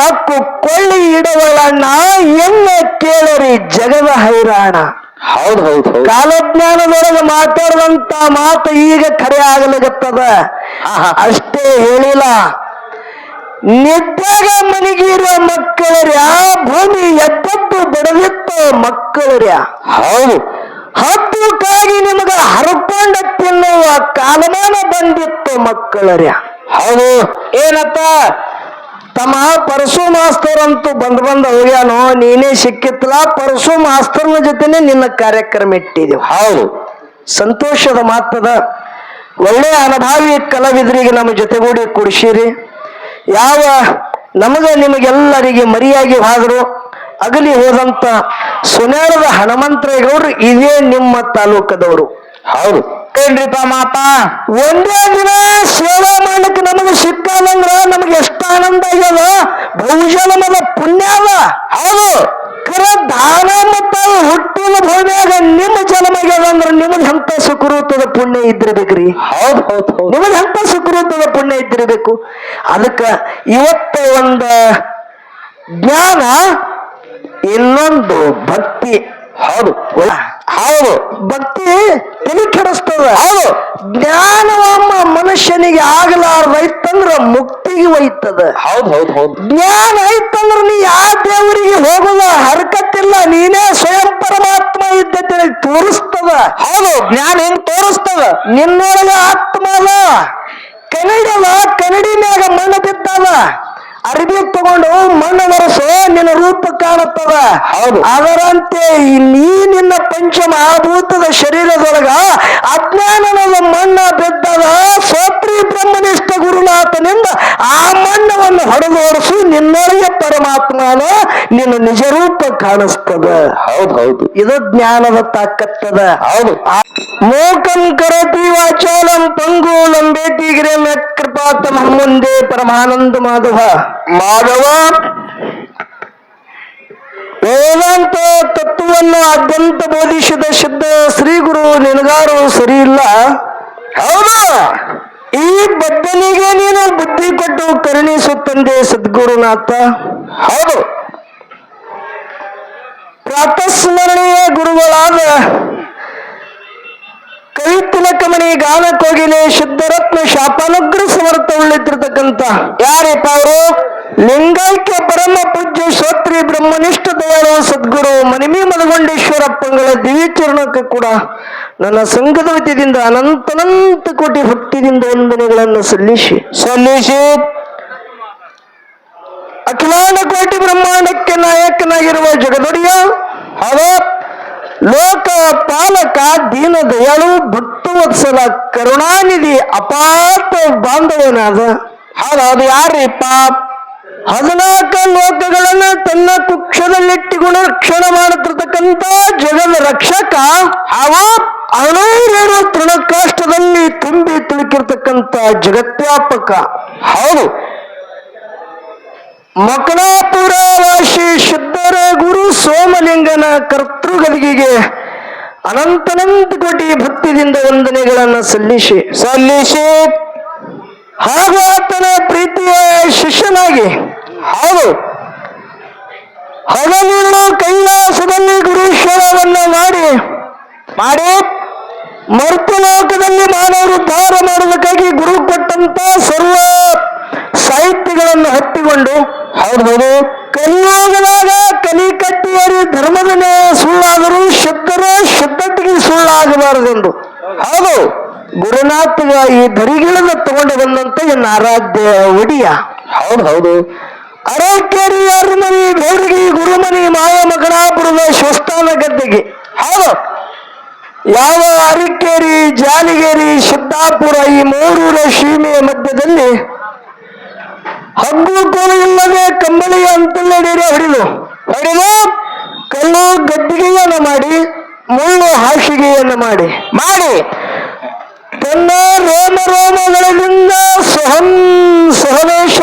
ಹಕ್ಕು ಕೊಳ್ಳಿ ಇಡವಳಣ್ಣ ಎನ್ನ ಕೇಳರಿ ಜಗದ ಹೈರಾಣ. ಹೌದು ಹೌದು ಕಾಲಜ್ಞಾನದೊಳಗೆ ಮಾತಾಡುವಂತ ಮಾತು ಈಗ ಕರೆ ಆಗಲಾಗತ್ತದ. ಅಷ್ಟೇ ಹೇಳಿಲ್ಲ. ನಿದ್ದಾಗ ಮನಿಗಿರೋ ಮಕ್ಕಳರ್ಯ ಭೂಮಿ ಎದ್ದದ್ದು ಬಡದಿತ್ತ ಮಕ್ಕಳರ್ಯ. ಹೌದು. ಕಾಗಿ ನಿಮಗ ಹರಕೊಂಡ ತಿನ್ನುವ ಕಾಲಮಾನ ಬಂದಿತ್ತು ಮಕ್ಕಳರ್ಯ. ಹೌದು. ಏನತ್ತ? ತಮ್ಮ ಪರಶು ಮಾಸ್ತರ್ ಅಂತೂ ಬಂದ್ ಬಂದ ಹೋಗ್ಯಾನೋ ನೀನೇ ಸಿಕ್ಕಿತ್ತಲ್ಲ ಪರಶು ಮಾಸ್ತರ್ನ ಜೊತೆನೆ ನಿನ್ನ ಕಾರ್ಯಕ್ರಮ ಇಟ್ಟಿದ್ದೀವಿ ಹೌದು. ಸಂತೋಷದ ಮಾತದ ಒಳ್ಳೆಯ ಅನುಭಾವಿ ಕಲಾವಿದರಿಗೆ ನಮ್ಮ ಜೊತೆಗೂಡಿ ಕೊಡಿಸಿರಿ. ಯಾವ ನಮಗ ನಿಮಗೆಲ್ಲರಿಗೆ ಮರಿಯಾಗಿ ಹೋದರು ಅಗಲಿ ಹೋದಂತ ಸುನೇರದ ಹನುಮಂತರೇಗೌಡ್ರು ಇದೇ ನಿಮ್ಮ ತಾಲೂಕದವರು. ಹೌದು. ಏನ್ರಿಪ್ಪ ಮಾಪ ಒಂದೇ ದಿನ ಸೇವಾ ಮಾಡಲಿಕ್ಕೆ ನಮಗೆ ಸಿಕ್ಕಂದ್ರೆ ನಮಗೆ ಎಷ್ಟು ಆನಂದ ಆಗ್ಯದ? ಬಹುಜನ್ಮದ ಪುಣ್ಯ ಅದ. ಹೌದು. ಕರ ದಾನ ಮತ್ತು ಹುಟ್ಟಿನ ಭೂಮಿಯಾಗ ನಿಮ್ಮ ಜನ್ಮ ಆಗ್ಯದ ಅಂದ್ರೆ ನಿಮಗೆ ಹಂತ ಸುಕೃತದ ಪುಣ್ಯ ಇದ್ದಿರ್ಬೇಕ್ರಿ? ಹೌದು ಹೌದು ಹೌದು. ನಿಮಗೆ ಹಂತ ಸುಕೃತದ ಪುಣ್ಯ ಇದ್ದಿರ್ಬೇಕು? ಅದಕ್ಕ ಇವತ್ತ ಒಂದು ಜ್ಞಾನ ಇನ್ನೊಂದು ಭಕ್ತಿ. ಹೌದು. ಹೌದು. ಭಕ್ತಿ ತಲೆ ಕೆಡಿಸ್ತದ ಹೌದು. ಜ್ಞಾನವಮ್ಮ ಮನುಷ್ಯನಿಗೆ ಆಗಲಾರ್ದೈತಂದ್ರ ಮುಕ್ತಿಗೆ ಒಯ್ತದ. ಹೌದು ಹೌದು ಹೌದು. ಜ್ಞಾನ ಐತಂದ್ರ ನೀ ಯಾವ ದೇವರಿಗೆ ಹೋಗುವ ಹರಕತ್ತಿಲ್ಲ ನೀನೇ ಸ್ವಯಂ ಪರಮಾತ್ಮ ಇದ್ದ ತೋರಿಸ್ತದ. ಹೌದು ಜ್ಞಾನ ಹೆಂಗ್ ತೋರಿಸ್ತದ? ನಿನ್ನೊಳಗ ಆತ್ಮ ಅಲ್ಲ ಕನ್ನಡಿ ಅದ ಕನ್ನಡಿ ಮ್ಯಾಗ ಮಣ್ಣು ಬಿದ್ದದ. ಅರ್ಬಿ ತಗೊಂಡು ಮಣ್ಣು ಒರೆಸು ನಿನ್ನ ರೂಪ ಕಾಣುತ್ತದ. ಹೌದು. ಅದರಂತೆ ನೀ ನಿನ್ನ ಪಂಚಮಹಾಭೂತದ ಶರೀರದೊಳಗ ಅಜ್ಞಾನದ ಮಣ್ಣ ಬಿದ್ದದ ಸೋತ್ರಿ ಬ್ರಹ್ಮನಿಷ್ಠ ಗುರುನಾಥನಿಂದ ಆ ಮಣ್ಣವನ್ನು ಹೊಡೆದು ಓಡಿಸು ನಿನ್ನೊಳಗೆ ಪರಮಾತ್ಮನ ನಿನ್ನ ನಿಜ ರೂಪ ಕಾಣಿಸ್ತದ. ಹೌದು ಹೌದು. ಇದು ಜ್ಞಾನದ ತಾಕತ್ತದ. ಹೌದು. ಮೋಕಂ ಕರತಿ ವಾಚಾಲಂ ಪಂಗು ಲಂಬೇತಿ ಗಿರೆ ಕೃಪಾತ ಮುಂದೆ ಪರಮಾನಂದ ಮಾಧವ. ಮಾಧವ ವೇದಾಂತ ತತ್ವವನ್ನು ಆದ್ಯಂತ ಬೋಧಿಸಿದ ಶುದ್ಧ ಶ್ರೀ ಗುರು ನಿನಗಾರು ಸರಿ ಇಲ್ಲ. ಹೌದಾ? ಈ ಬದ್ದನಿಗೆ ನೀನು ಬುದ್ಧಿ ಕೊಟ್ಟು ಕರುಣಿಸುತ್ತಂದೆ ಸದ್ಗುರುನಾಥ. ಹೌದು. ಕವಿತಿಲಕಮಣಿ ಗಾನ ಕೋಗಿಲೆ ಶುದ್ಧರತ್ನ ಶಾಪಾನುಗ್ರ ಸಮರ್ಥ ಉಳ್ಳಿತಿರ್ತಕ್ಕಂಥ ಯಾರಪ್ಪ ಅವರು ಲಿಂಗೈಕ್ಯ ಪರಮ ಪೂಜ್ಯ ಶ್ರೋತ್ರಿ ಬ್ರಹ್ಮನಿಷ್ಠ ದಯಾಳು ಸದ್ಗುರು ಮನಿಮಿ ಮಲಗೊಂಡೇಶ್ವರಪ್ಪಂಗಳ ದಿವ್ಯಚರಣಕ್ಕೆ ಕೂಡ ನನ್ನ ಸಂಘದ ವತಿಯಿಂದ ಅನಂತನಂತ ಕೋಟಿ ಭಕ್ತಿಯಿಂದ ವಂದನೆಗಳನ್ನು ಸಲ್ಲಿಸಿ. ಸಲ್ಲಿಸಿ. ಅಖಿಲಾಂಡ ಕೋಟಿ ಬ್ರಹ್ಮಾಂಡಕ್ಕೆ ನಾಯಕನಾಗಿರುವ ಜಗದೊಡಿಯ ಹವ ಲೋಕ ಪಾಲಕ ದೀನ ದಯಾಳು ಭಕ್ತವತ್ಸಲ ಕರುಣಾನಿಧಿ ಅಪಾತ ಬಾಂಧವನಾದ. ಹೌದು ಯಾರಿಪ್ಪ ಹದಿನಾಲ್ಕು ಲೋಕಗಳನ್ನ ತನ್ನ ಕುಕ್ಷದಲ್ಲಿಟ್ಟಿಕೊಂಡು ರಕ್ಷಣೆ ಮಾಡುತ್ತಿರ್ತಕ್ಕಂಥ ಜಗದ ರಕ್ಷಕ ಅವ ಅನೇರೇಳು ತೃಣಕಾಷ್ಟದಲ್ಲಿ ತುಂಬಿ ತುಳುಕಿರ್ತಕ್ಕಂಥ ಜಗತ್ವ್ಯಾಪಕ. ಹೌದು. ಮಕಳಾಪುರ ವಾಸಿ ಶುದ್ಧರ ಗುರು ಸೋಮಲಿಂಗನ ಕರ್ತೃಗಳಿಗೆ ಅನಂತನಂತ ಕೋಟಿ ಭಕ್ತಿದಿಂದ ವಂದನೆಗಳನ್ನು ಸಲ್ಲಿಸಿ. ಸಲ್ಲಿಸಿ. ಹಾಗೂ ಆತನ ಪ್ರೀತಿಯ ಶಿಷ್ಯನಾಗಿ. ಹೌದು. ಹಗಲಿರುಳು ಕೈಲಾಸದಲ್ಲಿ ಗುರುಶ್ವರವನ್ನು ಮಾಡಿ. ಮಾಡಿ. ಮರ್ತಲೋಕದಲ್ಲಿ ಮಾನವರು ಪಾರ ಮಾಡುವುದಕ್ಕಾಗಿ ಗುರು ಕೊಟ್ಟಂತ ಸರ್ವ ಸಾಹಿತ್ಯಗಳನ್ನು ಹತ್ತಿಕೊಂಡು ಹೌದು ಕಲಿಯೋಗದಾಗ ಕಲಿ ಕಟ್ಟಿಯರಿ ಧರ್ಮದ ನ್ಯಾಯ ಸುಳ್ಳಾದರೂ ಶುದ್ಧರೇ ಶುದ್ಧತೆಗೆ ಸುಳ್ಳಾಗಬಾರದೆಂದು. ಹೌದು. ಗುರುನಾಥ ಈ ಧರಿಗಳನ್ನು ತಗೊಂಡು ಬಂದಂತ ಎನ್ನ ಆರಾಧ್ಯ ಒಡಿಯ. ಹೌದು ಹೌದು. ಅರಕೇರಿ ಅರಮನಿ ಬೇಡಿಗೆ ಗುರುಮನಿ ಮಾಯ ಮಗನಾಪುರದ ಸ್ವಸ್ಥಾನ ಗದ್ದೆಗೆ. ಹೌದು. ಯಾವ ಅರಿಕೇರಿ ಜಾಲಿಗೇರಿ, ಸಿದ್ದಾಪುರ ಈ ಮೂರೂರ ಸೀಮೆಯ ಮಧ್ಯದಲ್ಲಿ ಹಗ್ಗು ಕೋಲು ಇಲ್ಲದೆ ಕಂಬಳಿಯ ಅಂತಲ್ಲೆಡೆ ಹೊಡೆದು ಹೊಡೆದು ಕಲ್ಲು ಗದ್ದಿಗೆಯನ್ನು ಮಾಡಿ, ಮುಳ್ಳು ಹಾಸಿಗೆಯನ್ನು ಮಾಡಿ. ಮಾಡಿ. ತನ್ನ ರೋಮ ರೋಮಗಳಿಂದ ಸಹನ್, ಸಹನೇಶ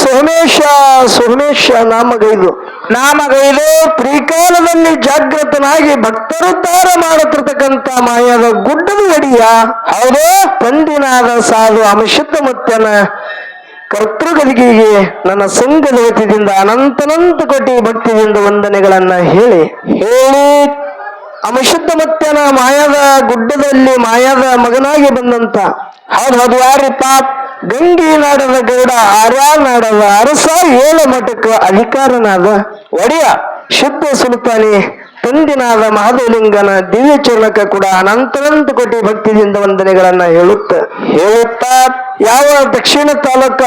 ಸಹನೇಶ ಸಹನೇಶ ನಾಮಗೈದು. ನಾಮಗೈದು ತ್ರಿಕಾಲದಲ್ಲಿ ಜಾಗೃತನಾಗಿ ಭಕ್ತರು ತಾರ ಮಾಡುತ್ತಿರ್ತಕ್ಕಂಥ ಮಾಯದ ಗುಡ್ಡದ ಗಡಿಯ ಹೌದು, ತಂದಿನಾದ ಸಾಧು ಅಮಶುದ್ಧ ಮುತ್ತನ ಕರ್ತೃಗದಿಗೆಗೆ ನನ್ನ ಸಂಘದ ವತಿಯಿಂದ ಅನಂತನಂತ ಕೋಟಿ ಭಕ್ತಿಯಿಂದ ವಂದನೆಗಳನ್ನ ಹೇಳಿ. ಹೇಳಿ. ಅಮಶುದ್ಧ ಮತ್ಯನ ಮಾಯದ ಗುಡ್ಡದಲ್ಲಿ ಮಾಯದ ಮಗನಾಗಿ ಬಂದಂತ. ಹೌದು ಹೌದು ಪಾಪ್ ಗಂಗಿ ನಾಡದ ಗೌಡ ಆರ್ಯ ನಾಡದ ಅರಸ ಏಳು ಮಠಕ್ಕೆ ಅಧಿಕಾರನಾದ ಒಡೆಯ ಶುದ್ಧ ಸುಲ್ತಾನಿ ತಂದಿನಾದ ಮಹಾದೇವಲಿಂಗನ ದಿವ್ಯ ಚರಣಕ ಕೂಡ ಅನಂತರಂತ ಕೋಟಿ ಭಕ್ತಿಯಿಂದ ವಂದನೆಗಳನ್ನ ಹೇಳುತ್ತ, ಹೇಳುತ್ತಾ, ಯಾವ ದಕ್ಷಿಣ ತಾಲೂಕ?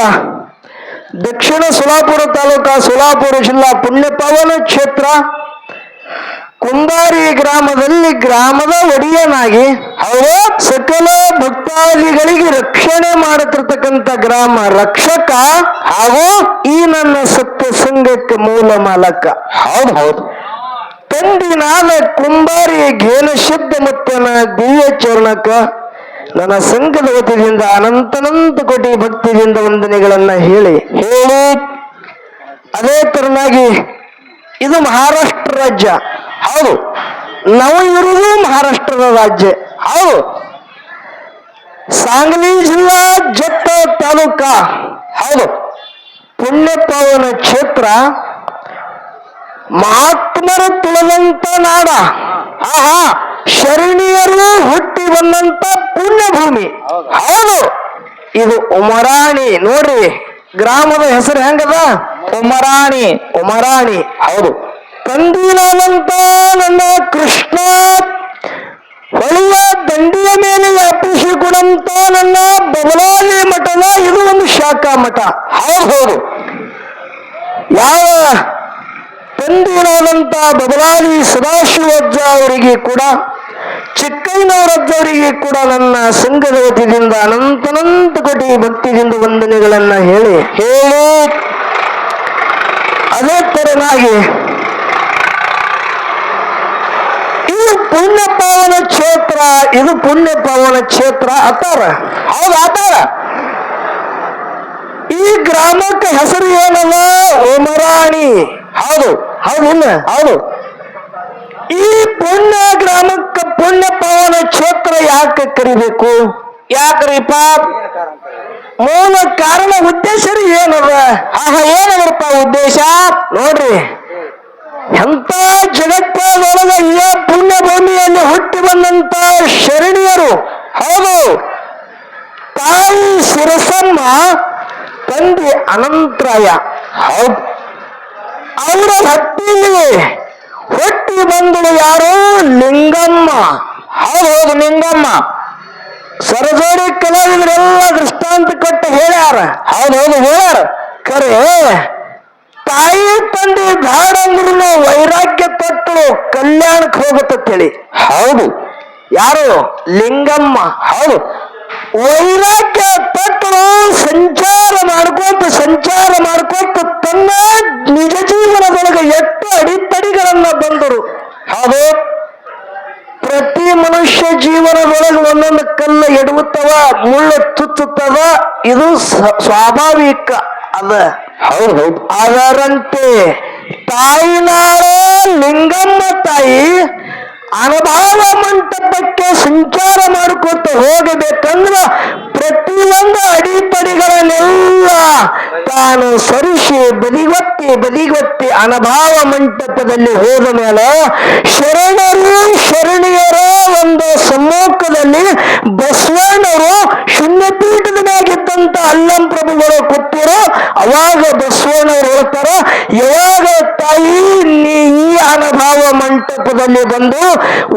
ದಕ್ಷಿಣ ಸೋಲಾಪುರ ತಾಲೂಕ, ಸೋಲಾಪುರ ಜಿಲ್ಲಾ ಪುಣ್ಯಪಾವನ ಕ್ಷೇತ್ರ. ಕುಂಬಾರಿ ಗ್ರಾಮದಲ್ಲಿ ಗ್ರಾಮದ ಒಡೆಯನಾಗಿ ಅವರ ಸಕಲ ಭಕ್ತಾದಿಗಳಿಗೆ ರಕ್ಷಣೆ ಮಾಡುತ್ತಿರ್ತಕ್ಕಂಥ ಗ್ರಾಮ ರಕ್ಷಕ ಹಾಗೂ ಈ ನನ್ನ ಸತ್ಯ ಸಂಘಕ್ಕೆ ಮೂಲ ಮಾಲಕ. ಹೌದು ಹೌದು. ತಂದಿನಾದ ಕುಂಬಾರಿ ಘೇನ ಶುದ್ಧ ಮುತ್ತನ ದಿವ್ಯ ಚರಣಕ ನನ್ನ ಸಂಘದ ವತಿಯಿಂದ ಅನಂತನಂತ ಕೋಟಿ ಭಕ್ತಿಯಿಂದ ವಂದನೆಗಳನ್ನ ಹೇಳಿ ಹೇಳಿ. ಅದೇ ತರನಾಗಿ ಇದು ಮಹಾರಾಷ್ಟ್ರ ರಾಜ್ಯ. ಹೌದು. ನಾವು ಇರುವುದು ಮಹಾರಾಷ್ಟ್ರದ ರಾಜ್ಯ. ಹೌದು. ಸಾಂಗ್ಲಿ ಜಿಲ್ಲಾ ಜತ್ತ ತಾಲೂಕಾ. ಹೌದು. ಪುಣ್ಯಪಾವನ ಕ್ಷೇತ್ರ ಮಹಾತ್ಮರು ತುಳದಂತ ನಾಡ. ಆಹಾ ಶರಣಿಯರು ಹುಟ್ಟಿ ಬಂದಂತ ಪುಣ್ಯಭೂಮಿ. ಹೌದು. ಇದು ಉಮರಾಣಿ. ನೋಡ್ರಿ ಗ್ರಾಮದ ಹೆಸರು ಹೆಂಗದ? ಉಮರಾಣಿ ಉಮರಾಣಿ. ಹೌದು. ತಂದಿನಾದಂತ ನನ್ನ ಕೃಷ್ಣ ಹೊಳೆಯ ದಂಡಿಯ ಮೇಲೆ ವ್ಯಾಪಿಸಿಕೊಂಡಂತ ನನ್ನ ಬಬಲಾನಿ ಮಠದ ಇದು ಒಂದು ಶಾಖಾ ಮಠ ಹೌದು ಹೌದು. ಯಾವ ತಂದೆಯರಾದಂತ ಬದಲಾಗಿ ಸದಾಶಿವಜ್ಜ ಅವರಿಗೆ ಕೂಡ, ಚಿಕ್ಕಯ್ಯನವರದ್ದವರಿಗೆ ಕೂಡ ನನ್ನ ಸಂಘದ ವತಿಯಿಂದ ಅನಂತನಂತ ಕೋಟಿ ಭಕ್ತಿಯಿಂದ ವಂದನೆಗಳನ್ನ ಹೇಳಿ ಹೇಳಿ. ಅದೇ ತರನಾಗಿ ಇದು ಪುಣ್ಯ ಕ್ಷೇತ್ರ, ಇದು ಪುಣ್ಯ ಕ್ಷೇತ್ರ ಅತ್ತಾರ ಹೌದು, ಆತಾರ. ಈ ಗ್ರಾಮಕ್ಕೆ ಹೆಸರು ಏನಲ್ಲ ಉಮರಾಣಿ ಹೌದು. ಹೌದು ಇಲ್ಲ. ಹೌದು. ಈ ಪುಣ್ಯ ಗ್ರಾಮಕ್ಕೆ ಪುಣ್ಯ ಪವನ ಕ್ಷೇತ್ರ ಯಾಕೆ ಕರಿಬೇಕು? ಯಾಕ್ರಿಪ್ಪ ಮೂಲ ಕಾರಣ ಉದ್ದೇಶ ರೀ ಏನದ? ಆಹಾ ಏನದಪ್ಪ ಉದ್ದೇಶ? ನೋಡ್ರಿ ಎಂತ ಜಗತ್ತದೊಳಗ ಈ ಪುಣ್ಯ ಭೂಮಿಯಲ್ಲಿ ಹುಟ್ಟಿ ಬಂದಂತ ಶರಣಿಯರು. ಹೌದು. ತಾಯಿ ಶಿರಸಮ್ಮ ತಂದೆ ಅನಂತರಾಯ. ಹೌದು. ಅವರ ಹೊಟ್ಟೆಯಲ್ಲಿ ಹೊಟ್ಟಿ ಬಂದಳು ಯಾರು ಲಿಂಗಮ್ಮ. ಹೌದು ಹೌದು ಲಿಂಗಮ್ಮ. ಸರಜೋಡಿ ಕಲಾವಿದರೆಲ್ಲ ದೃಷ್ಟಾಂತ ಕೊಟ್ಟು ಹೇಳ್ಯಾರ. ಹೌದು ಹೌದು ಹೇಳ್ಯಾರ ಕರೆ, ತಾಯಿ ತಂದೆ ಬ್ಯಾಡ ಅಂದ್ರೂ ವೈರಾಗ್ಯ ತೊಟ್ಟಳು, ಕಲ್ಯಾಣಕ್ಕೆ ಹೋಗುತ್ತೇಳಿ ಹೌದು. ಯಾರು? ಲಿಂಗಮ್ಮ. ಹೌದು. ವೈರಾಗ್ಯ ಸಂಚಾರ ಮಾಡ್ಕೋತ ಸಂಚಾರ ಮಾಡ್ಕೋತ ತನ್ನ ನಿಜ ಜೀವನದೊಳಗೆ ಎಷ್ಟು ಅಡಿತಡಿಗಳನ್ನ ಬಂದರು. ಹೌದು ಪ್ರತಿ ಮನುಷ್ಯ ಜೀವನದೊಳಗೆ ಒಂದೊಂದು ಕಲ್ಲ ಎಡುತ್ತವ ಮುಳ್ಳು ತುತ್ತುತ್ತವ ಇದು ಸ್ವಾಭಾವಿಕ ಅದ. ಹೌದು ಅದರಂತೆ ತಾಯಿನಾರ ಲಿಂಗಮ್ಮ ತಾಯಿ ಅನುಭವ ಮಂಟಪಕ್ಕೆ ಸಂಚಾರ ಮಾಡ್ಕೊತ ಹೋಗಬೇಕಂದ್ರೆ ಪ್ರತಿಯೊಂದು ಅಡಿಪಡಿಗಳನ್ನೆಲ್ಲ ತಾನು ಸರಿಸಿ ಬದಿಗೊತ್ತಿ ಬದಿಗೊತ್ತಿ ಅನುಭಾವ ಮಂಟಪದಲ್ಲಿ ಹೋದ ಮೇಲೆ ಶರಣರು, ಶರಣಿಯರ ಒಂದು ಸಮ್ಮುಖದಲ್ಲಿ ಬಸವಣ್ಣರು ಶೂನ್ಯಪೀಠದ ಮ್ಯಾಗಿದ್ದಂತ ಅಲ್ಲಂ ಪ್ರಭುಗಳು ಕೂತಿರೋ, ಅವಾಗ ಬಸವಣ್ಣರು ಹೇಳ್ತಾರ, ಯಾವಾಗ ತಾಯಿ, ನೀ ಈ ಅನುಭಾವ ಮಂಟಪದಲ್ಲಿ ಬಂದು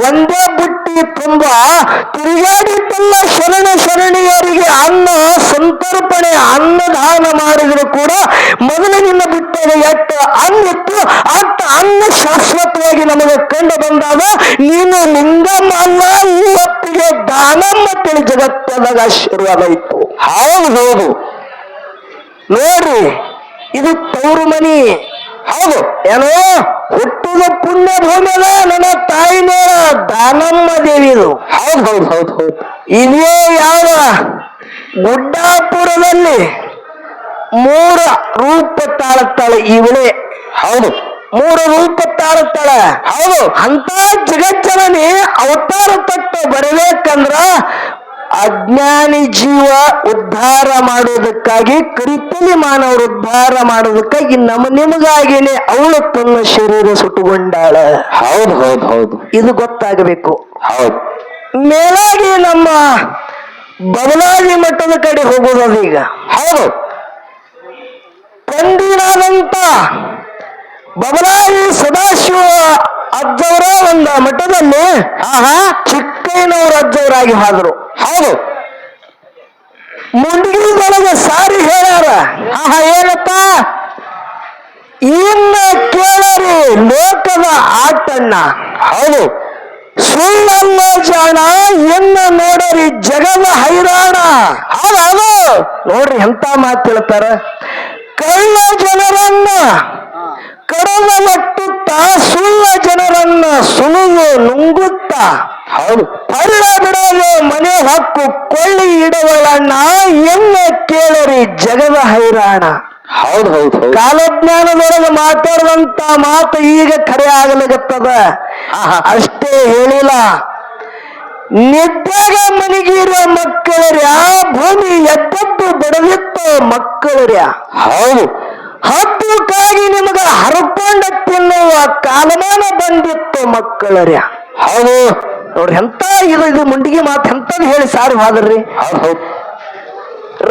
ಒಂದೇ ಬುಟ್ಟಿ ತುಂಬ ತಿರುಗಾಡಿದ್ದೆಲ್ಲ ಶರಣ ಶರಣಿಯರಿಗೆ ಅನ್ನ ಸಂತರ್ಪಣೆ ಅನ್ನದಾನ ಮಾಡಿದ್ರು ಕೂಡ ಮೊದಲು ನಿನ್ನ ಬಿಟ್ಟಾಗ ಎಷ್ಟು ಅನ್ನಿತ್ತು ಅತ್ತ ಅನ್ನ ಶಾಶ್ವತವಾಗಿ ನಮಗೆ ಕಂಡು ಬಂದಾಗ ನೀನು ಲಿಂಗಮ್ಮ ಈ ಇವತ್ತಿಗೆ ದಾನಮ್ಮ ತಿಳಿ ಜಗತ್ತದಾಗ ಆಶೀರ್ವಾದ ಇತ್ತು ಹೌದು ಹೌದು. ನೋಡ್ರಿ ಇದು ತವರು ಮನಿ. ಹೌದು. ಏನೋ ಹುಟ್ಟಿದ ಪುಣ್ಯ ಭೂಮಿಯಲ್ಲ ನನ್ನ ತಾಯಿನ ದಾನಮ್ಮ ದೇವಿದು ಹೌದು ಹೌದು ಹೌದು ಹೌದು. ಇದೇ ಯಾವ ಗುಡ್ಡಾಪುರದಲ್ಲಿ ಮೂರ ರೂಪ ತಾಳುತ್ತಾಳೆ ಇವಳೇ. ಹೌದು. ಮೂರು ರೂಪ ತಾಳುತ್ತಾಳೆ ಹೌದು. ಅಂತ ಜಗಜ್ಜನನಿ ಅವತಾರ ತಟ್ಟು ಬರಬೇಕಂದ್ರ ಅಜ್ಞಾನಿ ಜೀವ ಉದ್ಧಾರ ಮಾಡೋದಕ್ಕಾಗಿ ಕರಿತಲಿ ಮಾನವರು ಉದ್ಧಾರ ಮಾಡೋದಕ್ಕಾಗಿ ನಮ್ಮ ನಿಮಗಾಗಿನೇ ಅವಳು ತನ್ನ ಶರೀರ ಸುಟ್ಟುಕೊಂಡಾಳ. ಹೌದು ಹೌದು ಹೌದು. ಇದು ಗೊತ್ತಾಗಬೇಕು. ಹೌದು. ಮೇಲಾಗಿ ನಮ್ಮ ಬದಲಾಗಿ ಮಟ್ಟದ ಕಡೆ ಹೋಗೋದದು ಈಗ. ಹೌದು. ಕಂದೀನಾದಂತ ಬದಲಾಗಿ ಸದಾಶಿವ ಅಜ್ಜವರ ಒಂದು ಮಠದಲ್ಲಿ ಆಹಾ. ಚಿಕ್ಕಯ್ಯನವರು ಅಜ್ಜವರಾಗಿ ಹಾದರು. ಹೌದು. ಮುಂಡಿಗಿರಿದೊಳಗೆ ಸಾರಿ ಹೇಳ್ಯಾರ. ಆಹಾ ಏನಪ್ಪ? ಇನ್ನ ಕೇಳರಿ ಲೋಕದ ಆಟಣ್ಣ. ಹೌದು. ಸುಳ್ಳಲ್ಲ ಜಾಣ ಎನ್ನ ನೋಡರಿ ಜಗದ ಹೈರಾಣ. ಹೌದು ನೋಡ್ರಿ ಎಂತ ಮಾತು ಹೇಳ್ತಾರ. ಕಳ್ಳ ಜನರನ್ನ ಕಡಲ ಮಟ್ಟುತ್ತಾ ಸುಳ್ಳ ಜನರನ್ನ ಸುಳುವು ನುಂಗುತ್ತ ಹೌದು. ಪಳ್ಳ ಬಿಡಲು ಮನೆ ಹಕ್ಕು ಕೊಳ್ಳಿ ಇಡವಳಣ್ಣ ಎನ್ನ ಕೇಳರಿ ಜಗದ ಹೈರಾಣ. ಹೌದು ಹೌದು ಕಾಲಜ್ಞಾನದೊಳಗೆ ಮಾತಾಡುವಂತ ಮಾತು ಈಗ ಖರೆ ಆಗಲಾಗತ್ತದ ಅಷ್ಟೇ ಹೇಳಿಲ್ಲ. ನಿದ್ದಾಗ ಮನಿಗಿರ ಮಕ್ಕಳ ಭೂಮಿ ಎದ್ದದ್ದು ಬಡದಿತ್ತು ಮಕ್ಕಳ ಹೌದು. ಹಬ್ಬಕ್ಕಾಗಿ ನಿಮಗೆ ಹರಕೊಂಡ ತಿನ್ನುವ ಕಾಲಮಾನ ಬಂದಿತ್ತು ಮಕ್ಕಳರ್ಯ ಹೌದು. ನೋಡ್ರಿ ಎಂತ ಇದು ಇದು ಮುಂಡಿಗೆ ಮಾತು ಎಂತದ್ ಹೇಳಿ ಸಾರಿ ಹಾದ್ರಿ? ಹೌದು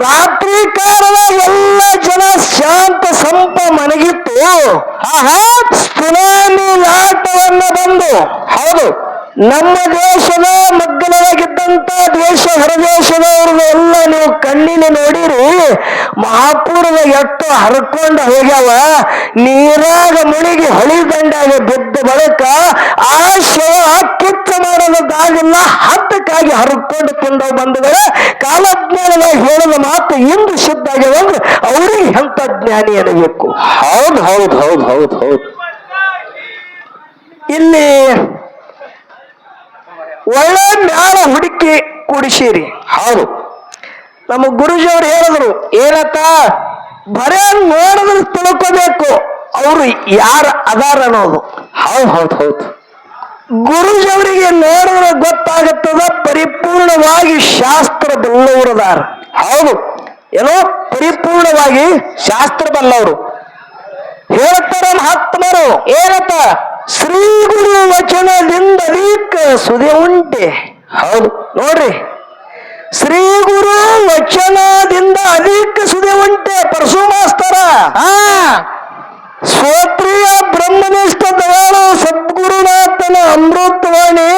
ರಾತ್ರಿ ಕಾಲದಾಗ ಎಲ್ಲ ಜನ ಶಾಂತ ಸಂಪ ಮನಗಿತ್ತು. ಆಹಾ. ಸುನಾಮಿ ಆಟವನ್ನ ಬಂದು ಹೌದು. ನಮ್ಮ ದೇಶದ ಮಗ್ಗಲವಾಗಿದ್ದಂತ ದೇಶ ಹೊರದೇಶದವ್ರದ್ದು ಎಲ್ಲ ನೀವು ಕಣ್ಣಿನ ನೋಡಿರಿ ಮಹಾಪೂರ್ವ ಎಟ್ಟು ಹರ್ಕೊಂಡು ಹೋಗ್ಯಾವ ನೀರಾಗ ಮುಳುಗಿ ಹೊಳಿ ದಂಡಾಗ ಬಿದ್ದ ಬಳಿಕ ಆ ಶವ ಕಿಚ್ಚ ಮಾಡೋದಾಗಿಲ್ಲ ಹತ್ತಕ್ಕಾಗಿ ಹರ್ಕೊಂಡು ತಿಂದವು ಬಂಧುಗಳೇ ಕಾಲಜ್ಞಾನದ ಹೇಳಿದ ಮಾತು ಇಂದು ಶುದ್ಧ ಆಗ್ಯಾವ ಅಂದ್ರೆ ಅವ್ರಿಗೆ ಎಂತ ಜ್ಞಾನಿ ಅನ್ನಬೇಕು. ಹೌದು ಹೌದು ಹೌದು ಹೌದು ಹೌದು. ಇಲ್ಲಿ ಒಳ್ಳೆ ಮ್ಯಾಲ ಹುಡುಕಿ ಕೂಡಿಸಿರಿ. ಹೌದು. ನಮ್ಮ ಗುರುಜಿಯವರು ಹೇಳಿದ್ರು ಏನತ್ತ ಬರೇ ನೋಡಿದ್ರೆ ತಿಳ್ಕೋಬೇಕು ಅವರು ಯಾರು ಅದಾರ ಅನ್ನೋದು. ಹೌದು ಹೌದು ಹೌದು. ಗುರುಜಿಯವರಿಗೆ ನೋಡಿದ್ರೆ ಗೊತ್ತಾಗುತ್ತದ ಪರಿಪೂರ್ಣವಾಗಿ ಶಾಸ್ತ್ರ ಬಲ್ಲವರದಾರ ಹೌದು. ಏನೋ ಪರಿಪೂರ್ಣವಾಗಿ ಶಾಸ್ತ್ರ ಬಲ್ಲವರು ಹೇಳ್ತಾರ ಮಹಾತ್ಮರು ಏನತ್ತ ಶ್ರೀ ಗುರು ವಚನದಿಂದ ಅಧಿಕ ಸುದೆ ಉಂಟೆ. ಹೌದು, ನೋಡ್ರಿ. ಶ್ರೀ ಗುರು ವಚನದಿಂದ ಅಧಿಕ ಸುದೆ ಉಂಟೆ ಪರಶು ಮಾಸ್ತರ ಸ್ವಪ್ರಿಯ ಬ್ರಹ್ಮನಿಷ್ಠ ದಯಾಳು ಸದ್ಗುರುನಾಥನ ಅಮೃತವಾಣಿ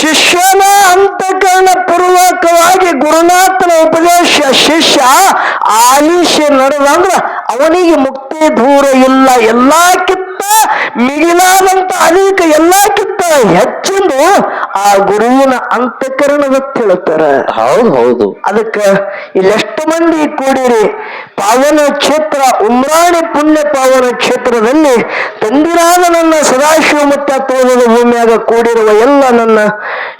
ಶಿಷ್ಯನ ಅಂತಕರಣ ಪೂರ್ವಕವಾಗಿ ಗುರುನಾಥನ ಉಪದೇಶ ಶಿಷ್ಯ ಆಲಿಸಿ ನಡೆದಂದ್ರ ಅವನಿಗೆ ಮುಕ್ತಿ ದೂರ ಇಲ್ಲ. ಎಲ್ಲಕ್ಕಿಂತ ಮಿಗಿಲಾದಂತ ಅನೇಕ ಎಲ್ಲಕ್ಕಿಂತ ಹೆಚ್ಚಿಂದು ಆ ಗುರುವಿನ ಅಂತಕರಣದ ತಿಳ್ತಾರ. ಹೌದು ಹೌದು. ಅದಕ್ಕೆ ಇಲ್ಲೆಷ್ಟು ಮಂದಿ ಕೂಡಿರಿ. ಪಾವನ ಕ್ಷೇತ್ರ, ಉಮ್ರಾಣಿ ಪುಣ್ಯ ಪಾವನ ಕ್ಷೇತ್ರದಲ್ಲಿ ತಂದಿರಾದ ನನ್ನ ಸದಾಶಿವ ಮುತ್ತ ತೋಳದ ಭೂಮಿಯಾಗ ಕೂಡಿರುವ ಎಲ್ಲ ನನ್ನ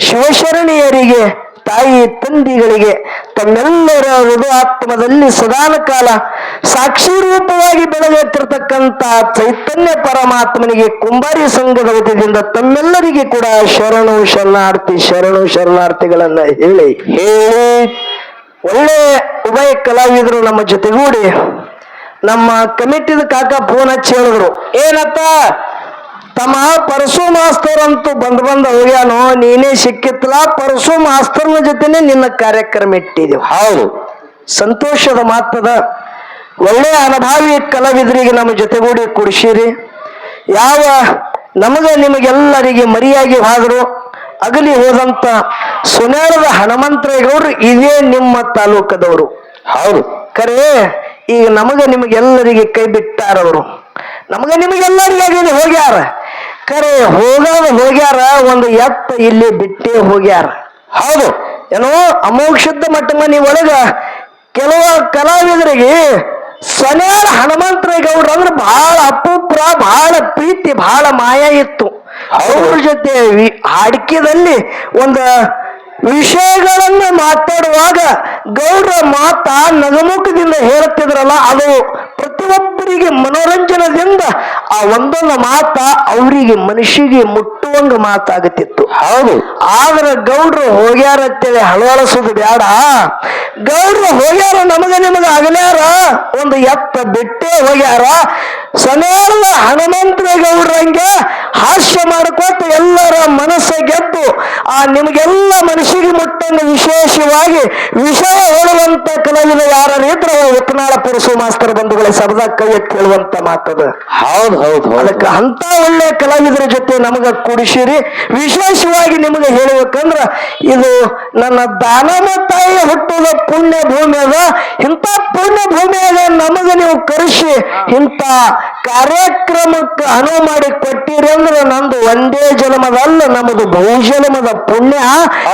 ಶಿವಶರಣಿಯರಿಗೆ, ತಾಯಿ ತಂದಿಗಳಿಗೆ, ತಮ್ಮೆಲ್ಲರ ಹೃದಯಾತ್ಮದಲ್ಲಿ ಸದಾನ ಕಾಲ ಸಾಕ್ಷಿ ರೂಪವಾಗಿ ಬೆಳಗುತ್ತಿರ್ತಕ್ಕಂಥ ಚೈತನ್ಯ ಪರಮಾತ್ಮನಿಗೆ ಕುಂಬಾರಿ ಸಂಘದ ವತಿಯಿಂದ ತಮ್ಮೆಲ್ಲರಿಗೆ ಕೂಡ ಶರಣು ಶರಣಾರ್ಥಿ, ಶರಣು ಶರಣಾರ್ಥಿಗಳನ್ನ ಹೇಳಿ. ಹೇಳಿ. ಒಳ್ಳೆ ಉಭಯ ಕಲಾವಿದರು ನಮ್ಮ ಜೊತೆಗೂಡಿ ನಮ್ಮ ಕಮಿಟಿದ ಕಾಕ ಫೋನ್ ಹಚ್ಚಿ ಹೇಳಿದ್ರು ಏನತ್ತ ತಮ್ಮ ಪರಶು ಮಾಸ್ತರ್ ಅಂತೂ ಬಂದ್ ಬಂದ ಹೋಗ್ಯಾನೋ ನೀನೇ ಸಿಕ್ಕಿತ್ತಲ್ಲ ಪರಶು ಮಾಸ್ತರ್ನ ಜೊತೆನೆ ನಿನ್ನ ಕಾರ್ಯಕ್ರಮ ಇಟ್ಟಿದೀವಿ. ಹೌದು. ಸಂತೋಷದ ಮಾತದ ಒಳ್ಳೆಯ ಅನುಭಾವಿ ಕಲಾವಿದರಿಗೆ ನಮ್ಮ ಜೊತೆಗೂಡಿ ಕೊಡಿಸಿರಿ. ಯಾವ ನಮಗೆ ನಿಮಗೆಲ್ಲರಿಗೆ ಮರಿಯಾಗಿ ಹೋದರು. ಅಗಲಿ ಹೋದಂತ ಸುನೇರದ ಹನುಮಂತರೇಗೌಡ್ರು ಇದೇ ನಿಮ್ಮ ತಾಲೂಕದವರು. ಹೌದು. ಕರೆ ಈಗ ನಮಗ ನಿಮಗೆಲ್ಲರಿಗೆ ಕೈ ಬಿಟ್ಟಾರವರು. ನಮಗ ನಿಮಗೆಲ್ಲರಿಗೆ ಆಗಿದೆ ಹೋಗ್ಯಾರ. ಕರೆ ಹೋಗಾದ ಹೋಗ್ಯಾರ ಒಂದು ಎತ್ತ ಇಲ್ಲಿ ಬಿಟ್ಟೇ ಹೋಗ್ಯಾರ. ಹೌದು. ಏನೋ ಅಮೋಕ್ಷದ ಮಟ್ಟ ಮನಿ ಒಳಗ ಕೆಲವು ಕಲಾವಿದರಿಗೆ ಸನೇರ ಹನುಮಂತ್ರೇಗೌಡರು ಅಂದ್ರೆ ಬಹಳ ಅಪೂಪ್ರ ಬಹಳ ಪ್ರೀತಿ ಬಹಳ ಮಾಯ ಇತ್ತು. ಅವ್ರ ಜೊತೆ ಹಾಡಿಕೆದಲ್ಲಿ ಒಂದು ವಿಷಯಗಳನ್ನು ಮಾತಾಡುವಾಗ ಗೌಡ್ರ ಮಾತಾ ನಗಮುಖದಿಂದ ಹೇಳುತ್ತಿದ್ರಲ್ಲ ಅದು ಪ್ರತಿಯೊಬ್ಬರಿಗೆ ಮನಸ್ಸಿಗೆ ಮನೋರಂಜನದಿಂದ ಆ ಒಂದೊಂದು ಮಾತ ಅವರಿಗೆ ಮನುಷ್ಯಗೆ ಮುಟ್ಟುವಂಗ ಮಾತಾಗುತ್ತಿತ್ತು. ಹೌದು. ಆದ್ರೆ ಗೌಡ್ರು ಹೋಗ್ಯಾರ ಅಂತೇಳಿ ಹಳವಳಿಸೋದು ಬೇಡ ಗೌಡ್ರು ಹೋಗ್ಯಾರ ನಮಗ ನಿಮಗ ಅಗಲ್ಯಾರ ಒಂದು ಎತ್ತ ಬಿಟ್ಟೆ ಹೋಗ್ಯಾರ. ಸನೇರ್ವ ಹನುಮಂತರ ಗೌಡ್ರಂಗೆ ಹಾಸ್ಯ ಮಾಡ್ಕೊತ ಎಲ್ಲರ ಮನಸ್ಸ ಗೆದ್ದು ಆ ನಿಮಗೆಲ್ಲ ಮನಸ್ಸಿಗೆ ಮುಟ್ಟಂಗ ವಿಶೇಷವಾಗಿ ವಿಷಯ ಹೇಳುವಂತ ಕಲಾವಿದ ನೇತ್ರ ಉಪನಾಳ ಪುರುಷ ಮಾಸ್ತರ್ ಬಂಧುಗಳ ಸಬದಾಗ ಕೈ ಎತ್ತಿ ಹೇಳುವಂತ ಮಾತದ. ಹೌದು ಹೌದು ಹೌದು ಅದಕ್ಕೆ ಅಂತ ಒಳ್ಳೆ ಕಲಾವಿದರ ಜೊತೆ ನಮಗ ಕೂಡಿಸಿರಿ. ವಿಶೇಷವಾಗಿ ನಿಮಗೆ ಹೇಳ್ಬೇಕಂದ್ರ ಇದು ನನ್ನ ದಾನನ ತಾಯಿ ಹುಟ್ಟುವ ಪುಣ್ಯ ಭೂಮಿ ಅದ ಇಂಥ ಪುಣ್ಯ ಭೂಮಿಯಾಗ ನಮಗ ನೀವು ಕರೆಸಿ ಇಂಥ ಕಾರ್ಯಕ್ರಮಕ್ಕೆ ಅನುವು ಮಾಡಿ ಕೊಟ್ಟಿರಿ ಅಂದ್ರೆ ನಂದು ಒಂದೇ ಜನ್ಮದಲ್ಲ ನಮ್ಮದು ಬಹುಜನ್ಮದ ಪುಣ್ಯ.